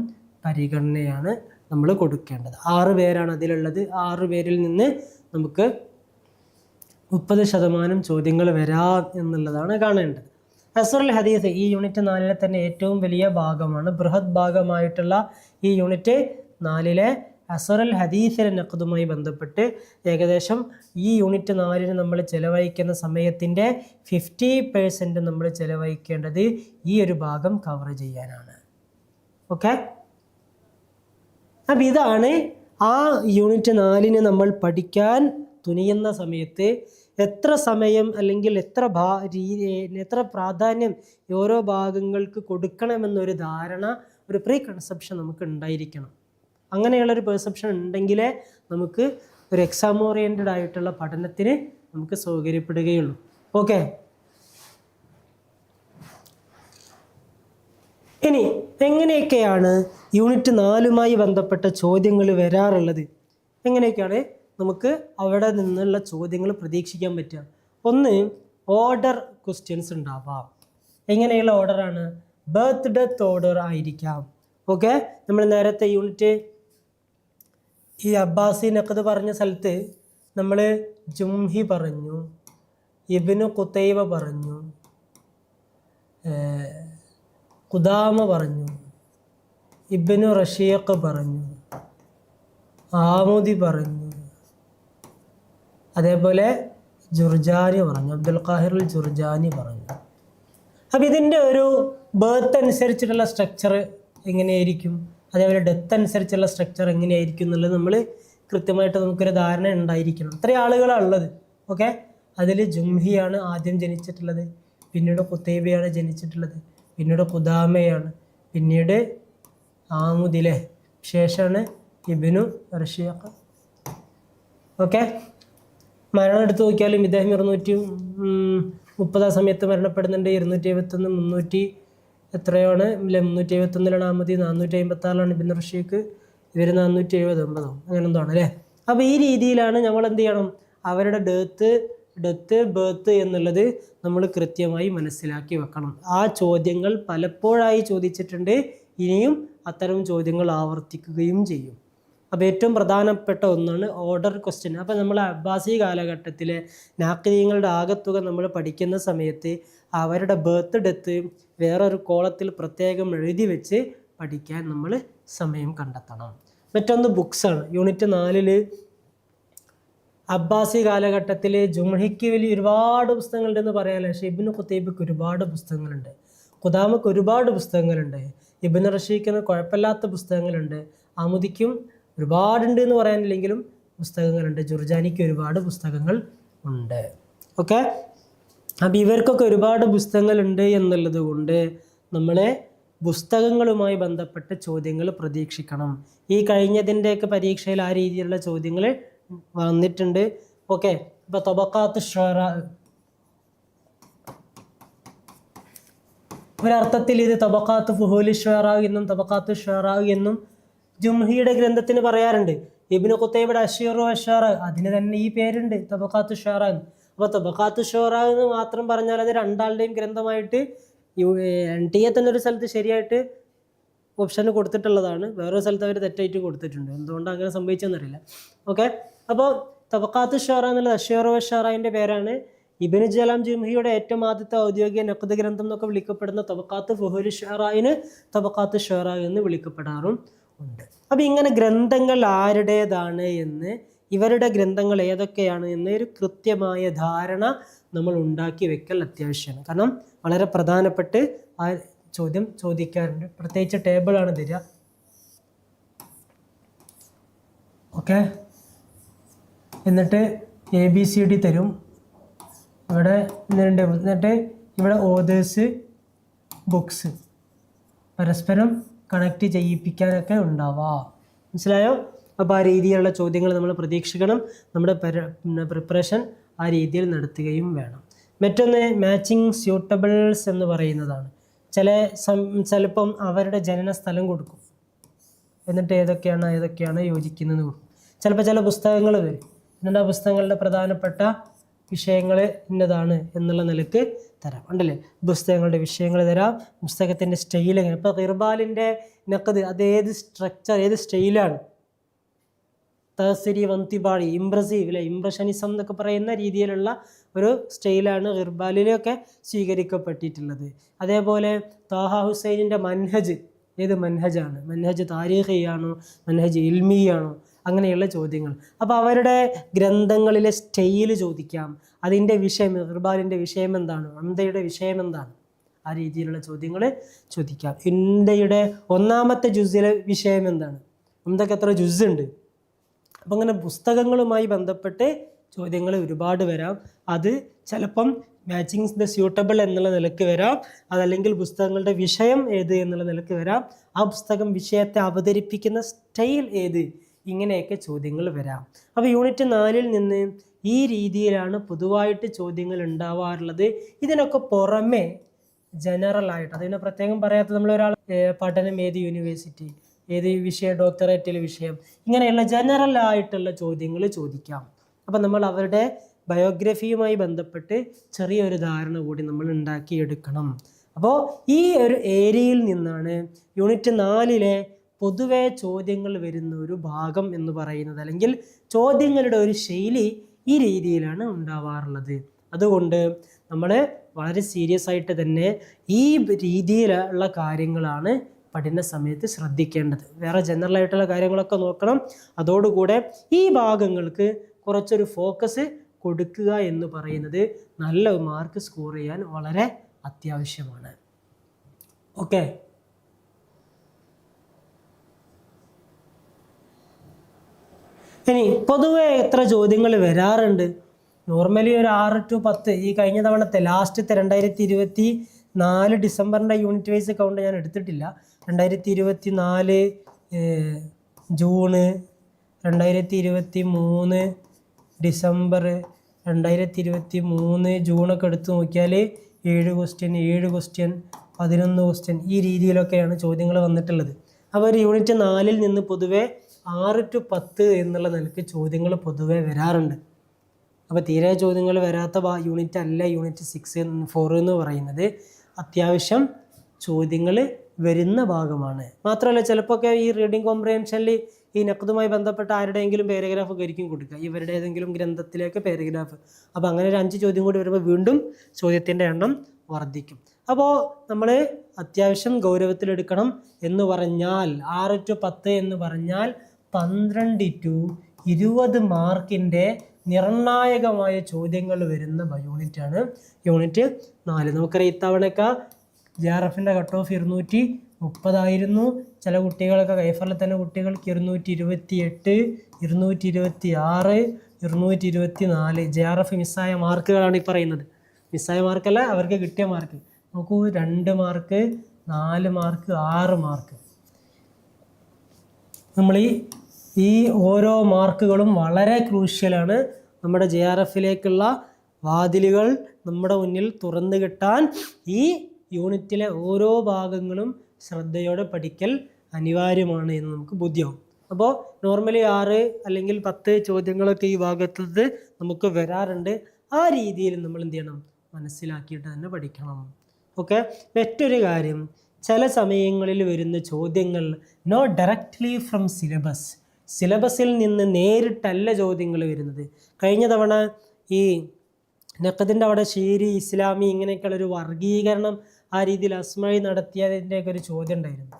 പരിഗണനയാണ് നമ്മൾ കൊടുക്കേണ്ടത്. ആറ് പേരാണ് അതിലുള്ളത്. ആറ് പേരിൽ നിന്ന് നമുക്ക് മുപ്പത് ശതമാനം ചോദ്യങ്ങൾ വരാം എന്നുള്ളതാണ് കാണേണ്ടത്. അസറുൽ ഹദീസ് ഈ യൂണിറ്റ് നാലിലെ തന്നെ ഏറ്റവും വലിയ ഭാഗമാണ്. ബൃഹത് ഭാഗമായിട്ടുള്ള ഈ യൂണിറ്റ് നാലിലെ അസറുൽ ഹദീസിലെ നഖദുമായി ബന്ധപ്പെട്ട് ഏകദേശം ഈ യൂണിറ്റ് നാലിന് നമ്മൾ ചിലവഴിക്കുന്ന സമയത്തിന്റെ ഫിഫ്റ്റി പേഴ്സന്റ് നമ്മൾ ചിലവഴിക്കേണ്ടത് ഈ ഒരു ഭാഗം കവർ ചെയ്യാനാണ്. ഓക്കെ അപ്പം ഇതാണ് ആ യൂണിറ്റ് നാലിന് നമ്മൾ പഠിക്കാൻ തുനിയുന്ന സമയത്ത് എത്ര സമയം അല്ലെങ്കിൽ എത്ര ഭാ രീതി എത്ര പ്രാധാന്യം ഓരോ ഭാഗങ്ങൾക്ക് കൊടുക്കണമെന്നൊരു ധാരണ ഒരു പ്രീ കൺസെപ്ഷൻ നമുക്ക് ഉണ്ടായിരിക്കണം. അങ്ങനെയുള്ളൊരു പെർസെപ്ഷൻ ഉണ്ടെങ്കിലേ നമുക്ക് ഒരു എക്സാം ഓറിയന്റഡ് ആയിട്ടുള്ള പഠനത്തിന് നമുക്ക് സൗകര്യപ്പെടുകയുള്ളൂ. ഓക്കെ ഇനി എങ്ങനെയൊക്കെയാണ് യൂണിറ്റ് നാലുമായി ബന്ധപ്പെട്ട ചോദ്യങ്ങൾ വരാറുള്ളത്. എങ്ങനെയൊക്കെയാണ് നമുക്ക് അവിടെ നിന്നുള്ള ചോദ്യങ്ങൾ പ്രതീക്ഷിക്കാൻ പറ്റുക? ഒന്ന് ഓർഡർ ക്വസ്റ്റ്യൻസ് ഉണ്ടാവാം. എങ്ങനെയുള്ള ഓർഡറാണ് ബർത്ത് ഡെത്ത് ഓർഡർ ആയിരിക്കാം. ഓക്കെ നമ്മൾ നേരത്തെ യൂണിറ്റ് ഈ അബ്ബാസി നഖദ് പറഞ്ഞ സ്ഥലത്ത് നമ്മൾ ജുംഹി പറഞ്ഞു ഇബിനു കുത്തൈവ പറഞ്ഞു കുദാമ പറഞ്ഞു. ഇബിനു റഷീഖ് പറഞ്ഞു. ആമുദി പറഞ്ഞു. അതേപോലെ ജുർജാനി പറഞ്ഞു. അബ്ദുൽ ഖാഹിറുൽ ജുർജാനി പറഞ്ഞു. അപ്പം ഇതിന്റെ ഒരു ബർത്ത് അനുസരിച്ചിട്ടുള്ള സ്ട്രക്ചർ എങ്ങനെയായിരിക്കും? അതേപോലെ ഡെത്ത് അനുസരിച്ചുള്ള സ്ട്രക്ചർ എങ്ങനെയായിരിക്കും എന്നുള്ളത് നമ്മൾ കൃത്യമായിട്ട് നമുക്കൊരു ധാരണ ഉണ്ടായിരിക്കണം. ഇത്രയും ആളുകളാണ് ഉള്ളത്. ഓക്കെ അതിൽ ജുംഹിയാണ് ആദ്യം ജനിച്ചിട്ടുള്ളത്. പിന്നീട് കുത്തൈബയാണ് ജനിച്ചിട്ടുള്ളത്. പിന്നീട് കുദാമയാണ് പിന്നീട് ആമുദിലെ ശേഷമാണ് ഇബിനു റഷീഖ്. ഓക്കെ? മരണം എടുത്ത് നോക്കിയാലും ഇദ്ദേഹം ഇരുന്നൂറ്റി മുപ്പതാം സമയത്ത് മരണപ്പെടുന്നുണ്ട്. ഇരുന്നൂറ്റി എഴുപത്തൊന്ന് മുന്നൂറ്റി എത്രയാണ്? മുന്നൂറ്റി എഴുപത്തൊന്നിലാണ് ആമതി നാനൂറ്റി അമ്പത്തി ആറിലാണ് ഇബിൻ റഷീഖ്. ഇവർ നാനൂറ്റി എഴുപത് ഒമ്പതോ അങ്ങനെ എന്തോ ആണ് അല്ലേ? അപ്പോൾ ഈ രീതിയിലാണ് നമ്മൾ എന്ത് ചെയ്യണം? അവരുടെ ഡെത്ത് ഡെത്ത് ബേർത്ത് എന്നുള്ളത് നമ്മൾ കൃത്യമായി മനസ്സിലാക്കി വെക്കണം. ആ ചോദ്യങ്ങൾ പലപ്പോഴായി ചോദിച്ചിട്ടുണ്ട്. ഇനിയും അത്തരം ചോദ്യങ്ങൾ ആവർത്തിക്കുകയും ചെയ്യും. അപ്പോൾ ഏറ്റവും പ്രധാനപ്പെട്ട ഒന്നാണ് ഓർഡർ ക്വസ്റ്റ്യൻ അപ്പോൾ നമ്മൾ അബ്ബാസി കാലഘട്ടത്തിലെ നാക്കിനീങ്ങളുടെ ആകത്തുക നമ്മൾ പഠിക്കുന്ന സമയത്ത് അവരുടെ ബർത്ത് ഡെത്ത് വേറൊരു കോളത്തിൽ പ്രത്യേകം എഴുതി വെച്ച് പഠിക്കാൻ നമ്മൾ സമയം കണ്ടെത്തണം. മറ്റൊന്ന് ബുക്സാണ് യൂണിറ്റ് നാലിൽ അബ്ബാസി കാലഘട്ടത്തിൽ ജുംഹിക്ക് വലിയ ഒരുപാട് പുസ്തകങ്ങളുണ്ടെന്ന് പറയാനല്ല. പക്ഷേ ഇബിന് ഖുത്തൈബിക്ക് ഒരുപാട് പുസ്തകങ്ങളുണ്ട്. ഖുദാമക്ക് ഒരുപാട് പുസ്തകങ്ങളുണ്ട്. ഇബിന് റഷീഖിന് കുഴപ്പമില്ലാത്ത പുസ്തകങ്ങളുണ്ട്. ആമുദിക്കും ഒരുപാടുണ്ട് എന്ന് പറയാനില്ലെങ്കിലും പുസ്തകങ്ങളുണ്ട്. ജുർജാനിക്ക് ഒരുപാട് പുസ്തകങ്ങൾ ഉണ്ട്. ഓക്കെ? അപ്പം ഇവർക്കൊക്കെ ഒരുപാട് പുസ്തകങ്ങളുണ്ട് എന്നുള്ളത് കൊണ്ട് നമ്മളെ പുസ്തകങ്ങളുമായി ബന്ധപ്പെട്ട ചോദ്യങ്ങൾ പ്രതീക്ഷിക്കണം. ഈ കഴിഞ്ഞതിന്റെയൊക്കെ പരീക്ഷയിൽ ആ രീതിയിലുള്ള ചോദ്യങ്ങൾ വന്നിട്ടുണ്ട്. ഓക്കെ? ഇപ്പോൾ തൊബക്കാത്ത് ഷറ ഒരർത്ഥത്തിൽ ഇത് തബക്കാത്ത് ഫുഹൂലി ഷറ എന്നും തബക്കാത്ത് ഷറ എന്നും ജുംഹിയുടെ ഗ്രന്ഥത്തിന് പറയാറുണ്ട്. ഇബിന് കുത്തയുടെ അഷീറു അഷാറ അതിന് തന്നെ ഈ പേരുണ്ട് തബക്കാത്ത് ഷറ എന്ന്. അപ്പോൾ തബക്കാത്ത് ഷറ എന്ന് മാത്രം പറഞ്ഞാൽ അത് രണ്ടാളുടെയും ഗ്രന്ഥമായിട്ട് എൻ ടി എ തന്നെ ഒരു സ്ഥലത്ത് ശരിയായിട്ട് ഓപ്ഷന് കൊടുത്തിട്ടുള്ളതാണ്. വേറൊരു സ്ഥലത്ത് അവർ തെറ്റായിട്ട് കൊടുത്തിട്ടുണ്ട്. എന്തുകൊണ്ട് അങ്ങനെ സംഭവിച്ചെന്നറിയില്ല. ഓക്കെ? അപ്പോൾ തബക്കാത്ത് ഷാറ എന്നുള്ളത് അഷീറു അഷാറായിന്റെ പേരാണ്. ഇബിന് ജലാം ജുംഹിയുടെ ഏറ്റവും ആദ്യത്തെ ഔദ്യോഗിക നഖദ ഗ്രന്ഥം എന്നൊക്കെ വിളിക്കപ്പെടുന്ന തബക്കാത്ത് ഫുഹുലി ഷെഹറായിന് തബക്കാത്ത് ഷാറ എന്ന് വിളിക്കപ്പെടാറും ഉണ്ട്. അപ്പോൾ ഇങ്ങനെ ഗ്രന്ഥങ്ങൾ ആരുടേതാണ് എന്ന് ഇവരുടെ ഗ്രന്ഥങ്ങൾ ഏതൊക്കെയാണ് എന്നൊരു കൃത്യമായ ധാരണ നമ്മൾ ഉണ്ടാക്കി വെക്കൽ അത്യാവശ്യമാണ്. കാരണം വളരെ പ്രധാനപ്പെട്ട് ആ ചോദ്യം ചോദിക്കാറുണ്ട്. പ്രത്യേകിച്ച് ടേബിളാണ് തരിക. ഓക്കെ എന്നിട്ട് എ ബി സി ഡി തരും. ഇവിടെ എന്നിട്ട് എന്നിട്ട് ഇവിടെ ഓതേഴ്സ് ബുക്സ് പരസ്പരം കണക്ട് ചെയ്യിപ്പിക്കാനൊക്കെ ഉണ്ടാവാം. മനസ്സിലായോ? അപ്പോൾ ആ രീതിയിലുള്ള ചോദ്യങ്ങൾ നമ്മൾ പ്രതീക്ഷിക്കണം. നമ്മുടെ പ്രിപ്പറേഷൻ ആ രീതിയിൽ നടത്തുകയും വേണം. മറ്റൊന്ന് മാച്ചിങ് സ്യൂട്ടബിൾസ് എന്ന് പറയുന്നതാണ്. ചില ചിലപ്പം അവരുടെ ജനന സ്ഥലം കൊടുക്കും. എന്നിട്ട് ഏതൊക്കെയാണ് ഏതൊക്കെയാണ് യോജിക്കുന്നത്? ചിലപ്പോൾ ചില പുസ്തകങ്ങൾ വരും. എന്നിട്ട് ആ പുസ്തകങ്ങളുടെ പ്രധാനപ്പെട്ട വിഷയങ്ങൾ ഇന്നതാണ് എന്നുള്ള നിലയ്ക്ക് തരാം. ഉണ്ടല്ലേ പുസ്തകങ്ങളുടെ വിഷയങ്ങൾ തരാം. പുസ്തകത്തിന്റെ സ്റ്റൈൽ എങ്ങനെ? ഇപ്പോൾ ഇർബാലിന്റെ നക്കത് അത് ഏത് സ്ട്രക്ചർ ഏത് സ്റ്റൈലാണ് തഹസിരി വന്തിബാളി ഇംപ്രസീവ് അല്ലെ ഇംപ്രഷനിസം എന്നൊക്കെ പറയുന്ന രീതിയിലുള്ള ഒരു സ്റ്റൈലാണ് ഗിർബാലിലൊക്കെ സ്വീകരിക്കപ്പെട്ടിട്ടുള്ളത്. അതേപോലെ താഹ ഹുസൈനിന്റെ മൻഹജ്. ഏത് മൻഹജാണ്? മൻഹജ് താരീഖിയാണോ? മൻഹജ് ഇൽമിയാണോ? അങ്ങനെയുള്ള ചോദ്യങ്ങൾ. അപ്പോൾ അവരുടെ ഗ്രന്ഥങ്ങളിലെ സ്റ്റൈൽ ചോദിക്കാം. അതിന്റെ വിഷയം ഇർബാലിന്റെ വിഷയം എന്താണ്? അന്തയുടെ വിഷയം എന്താണ്? ആ രീതിയിലുള്ള ചോദ്യങ്ങൾ ചോദിക്കാം. ഇന്ത്യയുടെ ഒന്നാമത്തെ ജുസിലെ വിഷയം എന്താണ്? എന്തൊക്കെ എത്ര ജുസ് ഉണ്ട്? അപ്പം അങ്ങനെ പുസ്തകങ്ങളുമായി ബന്ധപ്പെട്ട് ചോദ്യങ്ങൾ ഒരുപാട് വരാം. അത് ചിലപ്പം മാച്ചിങ് ദ സ്യൂട്ടബിൾ എന്നുള്ള നിലയ്ക്ക് വരാം. അതല്ലെങ്കിൽ പുസ്തകങ്ങളുടെ വിഷയം ഏത് എന്നുള്ള നിലയ്ക്ക് വരാം. ആ പുസ്തകം വിഷയത്തെ അവതരിപ്പിക്കുന്ന സ്റ്റൈൽ ഏത്? ഇങ്ങനെയൊക്കെ ചോദ്യങ്ങൾ വരാം. അപ്പോൾ യൂണിറ്റ് നാലിൽ നിന്ന് ഈ രീതിയിലാണ് പൊതുവായിട്ട് ചോദ്യങ്ങൾ ഉണ്ടാവാറുള്ളത്. ഇതിനൊക്കെ പുറമെ ജനറൽ ആയിട്ട് അതിനെ പ്രത്യേകം പറയാത്ത നമ്മൾ ഒരാൾ പഠനം ഏത് യൂണിവേഴ്സിറ്റി ഏത് വിഷയം ഡോക്ടറേറ്റിലെ വിഷയം ഇങ്ങനെയുള്ള ജനറൽ ആയിട്ടുള്ള ചോദ്യങ്ങൾ ചോദിക്കാം. അപ്പം നമ്മൾ അവരുടെ ബയോഗ്രഫിയുമായി ബന്ധപ്പെട്ട് ചെറിയൊരു ധാരണ കൂടി നമ്മൾ ഉണ്ടാക്കിയെടുക്കണം. അപ്പോൾ ഈ ഒരു ഏരിയയിൽ നിന്നാണ് യൂണിറ്റ് നാലിലെ പൊതുവെ ചോദ്യങ്ങൾ വരുന്ന ഒരു ഭാഗം എന്ന് പറയുന്നത് അല്ലെങ്കിൽ ചോദ്യങ്ങളുടെ ഒരു ശൈലി ഈ രീതിയിലാണ് ഉണ്ടാവാറുള്ളത്. അതുകൊണ്ട് നമ്മൾ വളരെ സീരിയസ് ആയിട്ട് തന്നെ ഈ രീതിയിലുള്ള കാര്യങ്ങളാണ് പഠന സമയത്ത് ശ്രദ്ധിക്കേണ്ടത്. വേറെ ജനറൽ ആയിട്ടുള്ള കാര്യങ്ങളൊക്കെ നോക്കണം. അതോടുകൂടെ ഈ ഭാഗങ്ങൾക്ക് കുറച്ചൊരു ഫോക്കസ് കൊടുക്കുക എന്ന് പറയുന്നത് നല്ല മാർക്ക് സ്കോർ ചെയ്യാൻ വളരെ അത്യാവശ്യമാണ്. ഓക്കെ ഇനി പൊതുവേ എത്ര ചോദ്യങ്ങൾ വരാറുണ്ട്? നോർമലി ഒരു ആറ് ടു പത്ത്. ഈ കഴിഞ്ഞ തവണത്തെ ലാസ്റ്റത്തെ രണ്ടായിരത്തി ഇരുപത്തി നാല് ഡിസംബറിന്റെ യൂണിറ്റ് വൈസ് കൗണ്ട് ഞാൻ എടുത്തിട്ടില്ല. രണ്ടായിരത്തി ഇരുപത്തി നാല് ജൂണ് രണ്ടായിരത്തി ഇരുപത്തി മൂന്ന് ഡിസംബർ രണ്ടായിരത്തി ഇരുപത്തി മൂന്ന് ജൂണൊക്കെ എടുത്ത് നോക്കിയാൽ ഏഴ് ക്വസ്റ്റ്യൻ ഏഴ് ക്വസ്റ്റ്യൻ പതിനൊന്ന് ക്വസ്റ്റ്യൻ ഈ രീതിയിലൊക്കെയാണ് ചോദ്യങ്ങൾ വന്നിട്ടുള്ളത്. അപ്പോൾ ഒരു യൂണിറ്റ് നാലിൽ നിന്ന് പൊതുവെ ആറ് ടു പത്ത് എന്നുള്ള നിലയ്ക്ക് ചോദ്യങ്ങൾ പൊതുവെ വരാറുണ്ട്. അപ്പോൾ തീരെ ചോദ്യങ്ങൾ വരാത്ത യൂണിറ്റ് അല്ല യൂണിറ്റ് സിക്സ് ഫോർ എന്ന് പറയുന്നത് അത്യാവശ്യം ചോദ്യങ്ങൾ വരുന്ന ഭാഗമാണ്. മാത്രമല്ല ചിലപ്പോഴൊക്കെ ഈ റീഡിങ് കോംപ്രിഹെൻഷനിൽ ഈ നഖതുമായി ബന്ധപ്പെട്ട ആരുടെയെങ്കിലും പാരഗ്രാഫ് ആയിരിക്കും കൊടുക്കുക. ഇവരുടെ ഏതെങ്കിലും ഗ്രന്ഥത്തിലേക്ക് പാരഗ്രാഫ് അപ്പോൾ അങ്ങനെ ഒരു അഞ്ച് ചോദ്യം കൂടി വരുമ്പോൾ വീണ്ടും ചോദ്യത്തിന്റെ എണ്ണം വർദ്ധിക്കും. അപ്പോൾ നമ്മൾ അത്യാവശ്യം ഗൗരവത്തിലെടുക്കണം എന്ന് പറഞ്ഞാൽ ആറ് ടു പത്ത് എന്ന് പറഞ്ഞാൽ പന്ത്രണ്ട് ടു ഇരുപത് മാർക്കിന്റെ നിർണായകമായ ചോദ്യങ്ങൾ വരുന്ന യൂണിറ്റാണ്. യൂണിറ്റ് നാല്. നമുക്കറിയാം ഇത്തവണയൊക്കെ ജെ ആർ എഫിന്റെ കട്ട് ഓഫ് ഇരുന്നൂറ്റി മുപ്പതായിരുന്നു ചില കുട്ടികളൊക്കെ കൈഫറിൽ തന്നെ കുട്ടികൾക്ക് ഇരുന്നൂറ്റി ഇരുപത്തി എട്ട് ഇരുന്നൂറ്റി ഇരുപത്തി ആറ് ഇരുന്നൂറ്റി ഇരുപത്തി നാല് ജെ ആർ എഫ് മിസ്സായ മാർക്കുകളാണ് ഈ പറയുന്നത്. മിസ്സായ മാർക്കല്ല അവർക്ക് കിട്ടിയ മാർക്ക്. നോക്കൂ രണ്ട് മാർക്ക് നാല് മാർക്ക് ആറ് മാർക്ക്. നമ്മൾ ഈ ഈ ഓരോ മാർക്കുകളും വളരെ ക്രൂഷ്യലാണ്. നമ്മുടെ ജെ ആർ എഫിലേക്കുള്ള വാതിലുകൾ നമ്മുടെ മുന്നിൽ തുറന്നു കിട്ടാൻ ഈ യൂണിറ്റിലെ ഓരോ ഭാഗങ്ങളും ശ്രദ്ധയോടെ പഠിക്കൽ അനിവാര്യമാണ് എന്ന് നമുക്ക് ബോധ്യമാവും. അപ്പോൾ നോർമലി ആറ് അല്ലെങ്കിൽ പത്ത് ചോദ്യങ്ങളൊക്കെ ഈ ഭാഗത്തത് നമുക്ക് വരാറുണ്ട്. ആ രീതിയിൽ നമ്മൾ എന്ത് ചെയ്യണം? മനസ്സിലാക്കിയിട്ട് തന്നെ പഠിക്കണം. ഓക്കെ? മറ്റൊരു കാര്യം ചില സമയങ്ങളിൽ വരുന്ന ചോദ്യങ്ങൾ നോ ഡയറക്റ്റ്ലി ഫ്രം സിലബസ് സിലബസിൽ നിന്ന് നേരിട്ടല്ല ചോദ്യങ്ങൾ വരുന്നത്. കഴിഞ്ഞ തവണ ഈ നഖദിന്റെ അവിടെ ഷീരി ഇസ്ലാമി ഇങ്ങനെയൊക്കെയുള്ള ഒരു വർഗീകരണം ആ രീതിയിൽ അസ്മഴി നടത്തിയതിന്റെയൊക്കെ ഒരു ചോദ്യം ഉണ്ടായിരുന്നു.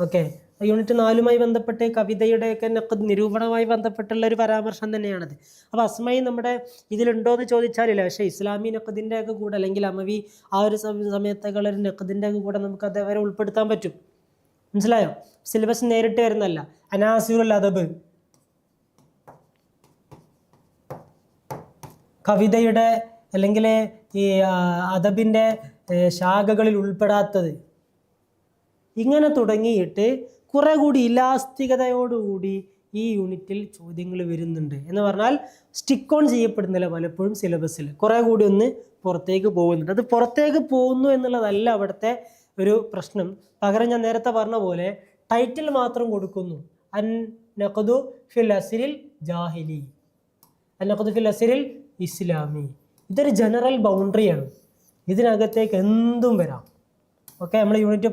ഓക്കെ. യൂണിറ്റ് നാലുമായി ബന്ധപ്പെട്ട് കവിതയുടെയൊക്കെ നിരൂപണവുമായി ബന്ധപ്പെട്ടുള്ള ഒരു പരാമർശം തന്നെയാണത്. അപ്പോൾ അസ്മയി നമ്മുടെ ഇതിലുണ്ടോ എന്ന് ചോദിച്ചാലില്ല. പക്ഷേ ഇസ്ലാമി നഖദിന്റെ ഒക്കെ കൂടെ അല്ലെങ്കിൽ അമവി ആ ഒരു സമയത്തേക്കുള്ള ഒരു നഖദിന്റെ ഒക്കെ കൂടെ നമുക്ക് അതേവരെ ഉൾപ്പെടുത്താൻ പറ്റും. മനസ്സിലായോ? സിലബസ് നേരിട്ട് വരുന്നല്ല അനാസിറുൽ അദബ്. കവിതയുടെ അല്ലെങ്കിൽ ഈ അദബിന്റെ ശാഖകളിൽ ഉൾപ്പെടാത്തത്. ഇങ്ങനെ തുടങ്ങിയിട്ട് കുറെ കൂടി ഇലാസ്തികതയോടുകൂടി ഈ യൂണിറ്റിൽ ചോദ്യങ്ങൾ വരുന്നുണ്ട്. എന്ന് പറഞ്ഞാൽ സ്റ്റിക്ക് ഓൺ ചെയ്യപ്പെടുന്നില്ല പലപ്പോഴും സിലബസിൽ കുറെ കൂടി ഒന്ന് പുറത്തേക്ക് പോകുന്നുണ്ട്. അത് പുറത്തേക്ക് പോകുന്നു എന്നുള്ളതല്ല അവിടുത്തെ ഒരു പ്രശ്നം. പകരം ഞാൻ നേരത്തെ പറഞ്ഞ പോലെ ടൈറ്റിൽ മാത്രം കൊടുക്കുന്നു. അൻ നഖദു ഫിൽ അസിരിൽ ജാഹിലി. അൻ നഖദു ഫിൽ അസിരിൽ ഇസ്ലാമി. ഇതൊരു ജനറൽ ബൗണ്ടറിയാണ് ഇതിനകത്തേക്ക് എന്തും വരാം. ഓക്കെ നമ്മൾ യൂണിറ്റ്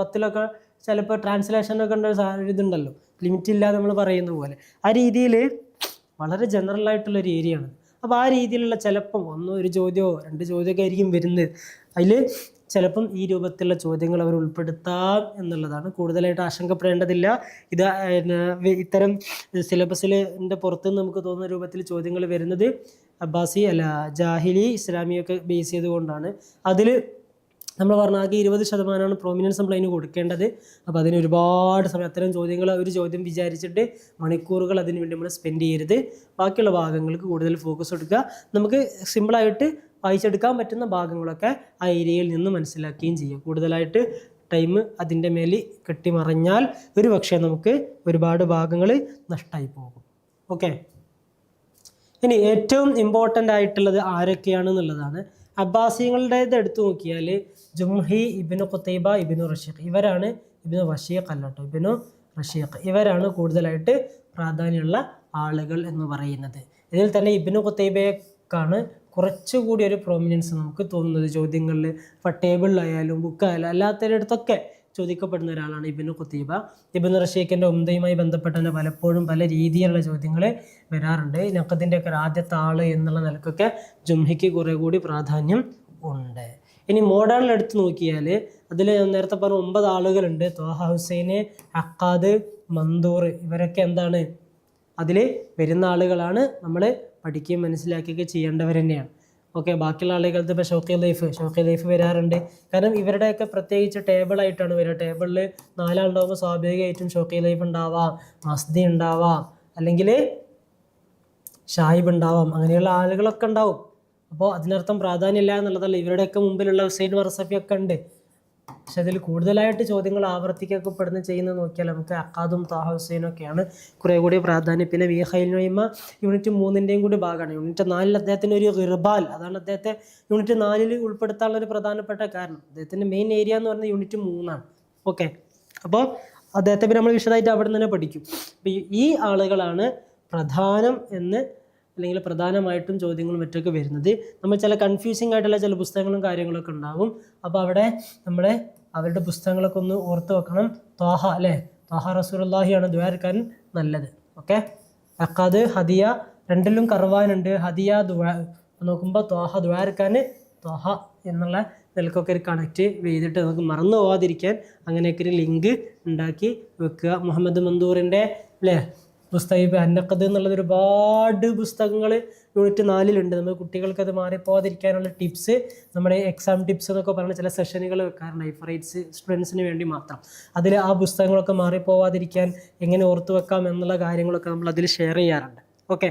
പത്തിലൊക്കെ ചിലപ്പോൾ ട്രാൻസ്ലേഷനൊക്കെ ഉണ്ട് ഇതുണ്ടല്ലോ. ലിമിറ്റ് ഇല്ലാതെ നമ്മൾ പറയുന്ന പോലെ. ആ രീതിയിൽ വളരെ ജനറൽ ആയിട്ടുള്ള ഒരു ഏരിയ ആണ്. അപ്പോൾ ആ രീതിയിലുള്ള ചിലപ്പം ഒന്നോ ഒരു ചോദ്യമോ രണ്ട് ചോദ്യമൊക്കെ ആയിരിക്കും വരുന്നത്. അതിൽ ചിലപ്പം ഈ രൂപത്തിലുള്ള ചോദ്യങ്ങൾ അവർ ഉൾപ്പെടുത്താം എന്നുള്ളതാണ്. കൂടുതലായിട്ട് ആശങ്കപ്പെടേണ്ടതില്ല. ഇത് ഇത്തരം സിലബസിലിന്റെ പുറത്ത് നമുക്ക് തോന്നുന്ന രൂപത്തിൽ ചോദ്യങ്ങൾ വരുന്നത് അബ്ബാസി അല്ല ജാഹിലി ഇസ്ലാമിയൊക്കെ ബേസ് ചെയ്തുകൊണ്ടാണ്. അതിൽ നമ്മൾ പറഞ്ഞ ആകെ ഇരുപത് ശതമാനമാണ് പ്രോമിനൻസ് നമ്മൾ അതിന് കൊടുക്കേണ്ടത്. അപ്പോൾ അതിന് ഒരുപാട് സമയം അത്തരം ചോദ്യങ്ങൾ ഒരു ചോദ്യം വിചാരിച്ചിട്ട് മണിക്കൂറുകൾ അതിന് വേണ്ടി നമ്മൾ സ്പെൻഡ് ചെയ്യരുത്. ബാക്കിയുള്ള ഭാഗങ്ങൾക്ക് കൂടുതൽ ഫോക്കസ് കൊടുക്കുക. നമുക്ക് സിമ്പിളായിട്ട് വായിച്ചെടുക്കാൻ പറ്റുന്ന ഭാഗങ്ങളൊക്കെ ആ ഏരിയയിൽ നിന്ന് മനസ്സിലാക്കുകയും ചെയ്യും. കൂടുതലായിട്ട് ടൈം അതിന്റെ മേൽ കെട്ടിമറിഞ്ഞാൽ ഒരു പക്ഷേ നമുക്ക് ഒരുപാട് ഭാഗങ്ങൾ നഷ്ടമായി പോകും. ഓക്കെ ഇനി ഏറ്റവും ഇമ്പോർട്ടന്റ് ആയിട്ടുള്ളത് ആരൊക്കെയാണ് എന്നുള്ളതാണ്. അബ്ബാസിയങ്ങളുടേത് എടുത്തു നോക്കിയാൽ ജുംഹി ഇബിനു ഖുത്തൈബ ഇബിനു റഷീഖ്. ഇവരാണ് ഇബിനു റഷീഖ് അല്ലാട്ടോ ഇബിനു റഷീഖ്. ഇവരാണ് കൂടുതലായിട്ട് പ്രാധാന്യമുള്ള ആളുകൾ എന്ന് പറയുന്നത്. ഇതിൽ തന്നെ ഇബിനു ഖുത്തൈബയെക്കാണ് കുറച്ചുകൂടി ഒരു പ്രൊമിനൻസ് നമുക്ക് തോന്നുന്നത് ചോദ്യങ്ങളിൽ ഇപ്പോൾ ടേബിളിലായാലും ബുക്കായാലും അല്ലാത്തവരടുത്തൊക്കെ ചോദിക്കപ്പെടുന്ന ഒരാളാണ് ഇബിന് ഖുത്തീബ. ഇബിന് റഷീഖിന്റെ ഉംദയുമായി ബന്ധപ്പെട്ട് തന്നെ പലപ്പോഴും പല രീതിയിലുള്ള ചോദ്യങ്ങൾ വരാറുണ്ട്. ഒരു ആദ്യത്തെ ആൾ എന്നുള്ള നിലക്കൊക്കെ ജുംഹിക്ക് കുറേ കൂടി പ്രാധാന്യം ഉണ്ട്. ഇനി മോഡേണിൽ എടുത്ത് നോക്കിയാൽ അതിൽ നേരത്തെ പറഞ്ഞ ഒമ്പത് ആളുകളുണ്ട്. തോഹ ഹുസൈന് അക്കാദ് മന്ദൂർ ഇവരൊക്കെ എന്താണ്? അതിൽ വരുന്ന ആളുകളാണ് നമ്മൾ പഠിക്കുകയും മനസ്സിലാക്കുകയൊക്കെ ചെയ്യേണ്ടവർ തന്നെയാണ്. ഓക്കെ ബാക്കിയുള്ള ആളുകളുടെ ഇപ്പോൾ ഷോക്കി ലൈഫ് ഷോക്കി ലൈഫ് വരാറുണ്ട്. കാരണം ഇവരുടെയൊക്കെ പ്രത്യേകിച്ച് ടേബിളായിട്ടാണ് വരിക. ടേബിളിൽ നാലാളുണ്ടാകുമ്പോൾ സ്വാഭാവികമായിട്ടും ഷോക്കി ലൈഫ് ഉണ്ടാവാം മസ്തി ഉണ്ടാവാം അല്ലെങ്കിൽ ഷാഹിബ് ഉണ്ടാവാം അങ്ങനെയുള്ള ആളുകളൊക്കെ ഉണ്ടാവും. അപ്പോൾ അതിനർത്ഥം പ്രാധാന്യമില്ല എന്നുള്ളതല്ല. ഇവരുടെയൊക്കെ മുമ്പിലുള്ള ഹുസൈൻ വറസഫിയൊക്കെ ഉണ്ട്. പക്ഷെ അതിൽ കൂടുതലായിട്ട് ചോദ്യങ്ങൾ ആവർത്തിക്കപ്പെടുന്ന ചെയ്യുന്ന നോക്കിയാൽ നമുക്ക് അക്കാദും താഹ ഹുസൈനും ഒക്കെയാണ്. കുറേ കൂടി പ്രാധാന്യം. പിന്നെ വി ഹൈൽ നൊയ്മ യൂണിറ്റ് മൂന്നിന്റെയും കൂടി ഭാഗമാണ്. യൂണിറ്റ് നാലിൽ അദ്ദേഹത്തിന്റെ ഒരു റിബാൽ അതാണ് അദ്ദേഹത്തെ യൂണിറ്റ് നാലിൽ ഉൾപ്പെടുത്താനുള്ള ഒരു പ്രധാനപ്പെട്ട കാരണം. അദ്ദേഹത്തിന്റെ മെയിൻ ഏരിയ എന്ന് പറയുന്നത് യൂണിറ്റ് മൂന്നാണ്. ഓക്കെ. അപ്പോൾ അദ്ദേഹത്തെ പിന്നെ നമ്മൾ വിശദമായിട്ട് അവിടെ നിന്ന് തന്നെ പഠിക്കും. ഈ ആളുകളാണ് പ്രധാനം എന്ന് അല്ലെങ്കിൽ പ്രധാനമായിട്ടും ചോദ്യങ്ങളും മറ്റൊക്കെ വരുന്നത്. നമ്മൾ ചില കൺഫ്യൂസിങ് ആയിട്ടുള്ള ചില പുസ്തകങ്ങളും കാര്യങ്ങളൊക്കെ ഉണ്ടാവും. അപ്പോൾ അവിടെ നമ്മൾ അവരുടെ പുസ്തകങ്ങളൊക്കെ ഒന്ന് ഓർത്ത് വെക്കണം. ത്വാഹ അല്ലേ? ത്വാഹ റസൂലുള്ളാഹിയാണ് ദ്വാരക്കാൻ നല്ലത്. ഓക്കെ? അക്കാദ് ഹദിയ രണ്ടിലും കർവാനുണ്ട്. ഹദിയ ദ്വാ നോക്കുമ്പോൾ ത്വാഹ ദ്വാരക്കാൻ ത്വാഹ എന്നുള്ള നിലക്കൊക്കെ ഒരു കണക്റ്റ് ചെയ്തിട്ട് നമുക്ക് മറന്നു പോവാതിരിക്കാൻ അങ്ങനെയൊക്കെ ഒരു ലിങ്ക് ഉണ്ടാക്കി വെക്കുക. മുഹമ്മദ് മന്ദൂറിന്റെ അല്ലേ? ഇപ്പോൾ അന്നക്കത് എന്നുള്ളത് ഒരുപാട് പുസ്തകങ്ങൾ യൂണിറ്റ് നാലിലുണ്ട്. നമ്മൾ കുട്ടികൾക്ക് അത് മാറിപ്പോകാതിരിക്കാനുള്ള ടിപ്സ് നമ്മുടെ എക്സാം ടിപ്സ് എന്നൊക്കെ പറഞ്ഞ ചില സെഷനുകൾ വെക്കാറുണ്ട്. ഐഫറൈറ്റ്സ് സ്റ്റുഡൻസിന് വേണ്ടി മാത്രം. അതിൽ ആ പുസ്തകങ്ങളൊക്കെ മാറിപ്പോവാതിരിക്കാൻ എങ്ങനെ ഓർത്തു വെക്കാം എന്നുള്ള കാര്യങ്ങളൊക്കെ നമ്മൾ അതിൽ ഷെയർ ചെയ്യാറുണ്ട്. ഓക്കെ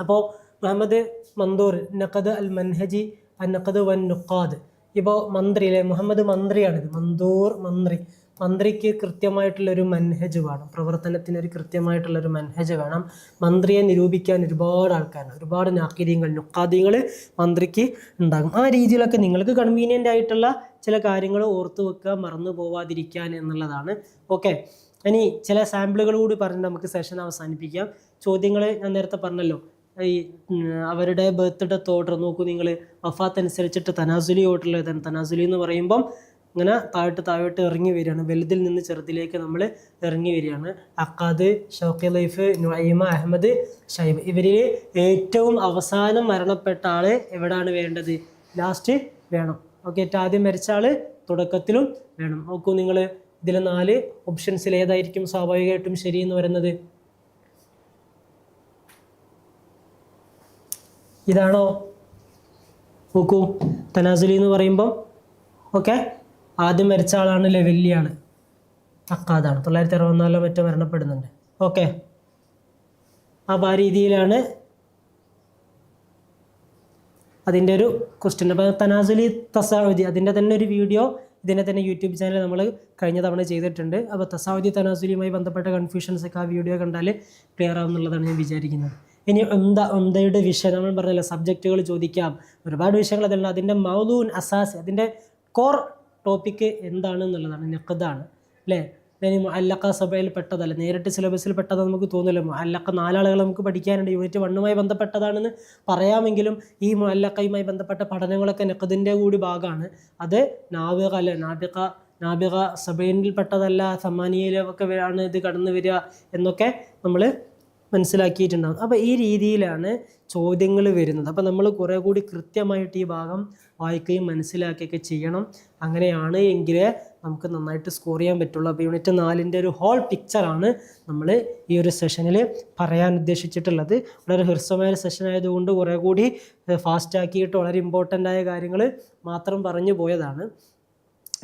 അപ്പോൾ മുഹമ്മദ് മന്ദൂർ നഖദ് അൽ മൻഹജി അൻ നഖദ് വൻ നുഖാദ് ഇപ്പോൾ മന്ത്രി മന്ത്രിയിലെ മുഹമ്മദ് മന്ത്രിയാണിത്. മന്ദൂർ മന്ത്രി. മന്ത്രിക്ക് കൃത്യമായിട്ടുള്ളൊരു മൻഹജ് വേണം. പ്രവർത്തനത്തിന് ഒരു കൃത്യമായിട്ടുള്ളൊരു മൻഹജ് വേണം. മന്ത്രിയെ നിരൂപിക്കാൻ ഒരുപാട് ആൾക്കാരുണ്ട്. ഒരുപാട് നാക്കിര്യങ്ങൾ നുക്കാദ്യങ്ങൾ മന്ത്രിക്ക് ഉണ്ടാകും. ആ രീതിയിലൊക്കെ നിങ്ങൾക്ക് കൺവീനിയന്റ് ആയിട്ടുള്ള ചില കാര്യങ്ങൾ ഓർത്തു വെക്കുക മറന്നു പോവാതിരിക്കാൻ എന്നുള്ളതാണ്. ഓക്കെ ഇനി ചില സാമ്പിളുകൾ കൂടി പറഞ്ഞ് നമുക്ക് സെഷൻ അവസാനിപ്പിക്കാം. ചോദ്യങ്ങൾ ഞാൻ നേരത്തെ പറഞ്ഞല്ലോ. ഈ അവരുടെ ബർത്ത്ഡേ ഓർഡർ നോക്കൂ നിങ്ങൾ. വഫാത്ത് അനുസരിച്ചിട്ട് തനാസുലി ഓർഡർ തനാസുലി എന്ന് പറയുമ്പം ഇങ്ങനെ താഴോട്ട് താഴോട്ട് ഇറങ്ങി വരികയാണ്. വലുതിൽ നിന്ന് ചെറുതിലേക്ക് നമ്മൾ ഇറങ്ങി വരികയാണ്. അക്കാദ് ഷൗക്കി ലൈഫ് നുഐമ അഹമ്മദ് ഷൈബ്. ഇവരിൽ ഏറ്റവും അവസാനം മരണപ്പെട്ട ആൾ എവിടെയാണ് വേണ്ടത്? ലാസ്റ്റ് വേണം. ഓക്കെ ഏറ്റവും ആദ്യം മരിച്ച ആൾ തുടക്കത്തിലും വേണം. നോക്കൂ നിങ്ങൾ ഇതിലെ നാല് ഓപ്ഷൻസിൽ ഏതായിരിക്കും സ്വാഭാവികമായിട്ടും ശരി എന്ന് പറയുന്നത്? ഇതാണോ? നോക്കൂ തനാസുലി എന്ന് പറയുമ്പം ഓക്കെ ആദ്യം മരിച്ച ആളാണ് ലെവല്ലിയാണ്. അക്കാദാണ് തൊള്ളായിരത്തി അറുപത്തിനാലിലോ മറ്റോ മരണപ്പെടുന്നുണ്ട്. ഓക്കെ. അപ്പോൾ ആ രീതിയിലാണ് അതിന്റെ ഒരു ക്വസ്റ്റ്യൻ അപ്പോൾ തനാസുലി തസാവുദി അതിന്റെ തന്നെ ഒരു വീഡിയോ ഇതിന്റെ തന്നെ യൂട്യൂബ് ചാനൽ നമ്മൾ കഴിഞ്ഞ തവണ ചെയ്തിട്ടുണ്ട്. അപ്പോൾ തസാവുദി തനാസുലിയുമായി ബന്ധപ്പെട്ട കൺഫ്യൂഷൻസ് ഒക്കെ ആ വീഡിയോ കണ്ടാൽ ക്ലിയർ ആവും എന്നുള്ളതാണ് ഞാൻ വിചാരിക്കുന്നത്. ഇനി ഉംദ ഉംദയുടെ വിഷയം നമ്മൾ പറഞ്ഞല്ലോ സബ്ജക്റ്റുകൾ ചോദിക്കാം. ഒരുപാട് വിഷയങ്ങൾ അതിലുണ്ട്. അതിന്റെ മൗലൂൻ അസാസ് അതിന്റെ കോർ ടോപ്പിക്ക് എന്താണെന്നുള്ളതാണ് നഖദാണ്. അല്ലേ? ഇനി മുഅല്ലക്ക സഭയിൽ പെട്ടതല്ല? നേരിട്ട് സിലബസിൽ പെട്ടത് നമുക്ക് തോന്നില്ല മുഅല്ലക്ക നാലാളുകൾ നമുക്ക് പഠിക്കാനുണ്ട്. യൂണിറ്റ് വണ്ണുമായി ബന്ധപ്പെട്ടതാണെന്ന് പറയാമെങ്കിലും ഈ മുഅല്ലക്കയുമായി ബന്ധപ്പെട്ട പഠനങ്ങളൊക്കെ നെക്കതിന്റെ കൂടി ഭാഗമാണ്. അത് നാവിക അല്ലെ? നാബിക നാബിക സബൈനിൽപ്പെട്ടതല്ല സമാനിയയിലൊക്കെ ആണ് ഇത് കടന്നു വരിക എന്നൊക്കെ നമ്മൾ മനസ്സിലാക്കിയിട്ടുണ്ടാകും അപ്പോൾ ഈ രീതിയിലാണ് ചോദ്യങ്ങൾ വരുന്നത്. അപ്പോൾ നമ്മൾ കുറേ കൂടി കൃത്യമായിട്ട് ഈ ഭാഗം വായിക്കുകയും മനസ്സിലാക്കുകയൊക്കെ ചെയ്യണം. അങ്ങനെയാണ് എങ്കിലേ നമുക്ക് നന്നായിട്ട് സ്കോർ ചെയ്യാൻ പറ്റുള്ളൂ. അപ്പോൾ യൂണിറ്റ് നാലിന്റെ ഒരു ഹോൾ പിക്ചറാണ് നമ്മൾ ഈ ഒരു സെഷനിൽ പറയാൻ ഉദ്ദേശിച്ചിട്ടുള്ളത്. വളരെ ഹ്രസ്വമായ ഒരു സെഷൻ ആയതുകൊണ്ട് കുറേ കൂടി ഫാസ്റ്റാക്കിയിട്ട് വളരെ ഇമ്പോർട്ടന്റ് ആയ കാര്യങ്ങൾ മാത്രം പറഞ്ഞു പോയതാണ്.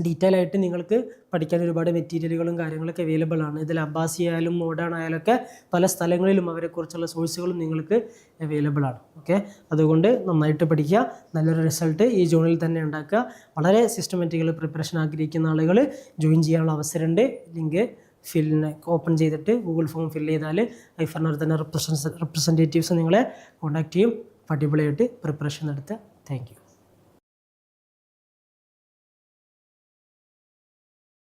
ഡീറ്റെയിൽ ആയിട്ട് നിങ്ങൾക്ക് പഠിക്കാൻ ഒരുപാട് മെറ്റീരിയലുകളും കാര്യങ്ങളൊക്കെ അവൈലബിൾ ആണ്. ഇതിൽ അബ്ബാസി ആയാലും മോഡേൺ ആയാലും ഒക്കെ പല സ്ഥലങ്ങളിലും അവരെക്കുറിച്ചുള്ള സോഴ്സുകളും നിങ്ങൾക്ക് അവൈലബിൾ ആണ്. ഓക്കെ അതുകൊണ്ട് നന്നായിട്ട് പഠിക്കുക. നല്ലൊരു റിസൾട്ട് ഈ ജൂണിൽ തന്നെ ഉണ്ടാക്കുക. വളരെ സിസ്റ്റമാറ്റിക്കൽ പ്രിപ്പറേഷൻ ആഗ്രഹിക്കുന്ന ആളുകൾ ജോയിൻ ചെയ്യാനുള്ള അവസരമുണ്ട്. ലിങ്ക് ഫില്ലിന് ഓപ്പൺ ചെയ്തിട്ട് ഗൂഗിൾ ഫോം ഫില്ല് ചെയ്താൽ ഐഫറിനർ തന്നെ റിപ്രസെന്റേറ്റീവ്സ് നിങ്ങളെ കോൺടാക്ട് ചെയ്യും. അടിപൊളിയായിട്ട് പ്രിപ്പറേഷൻ നടത്തുക. താങ്ക്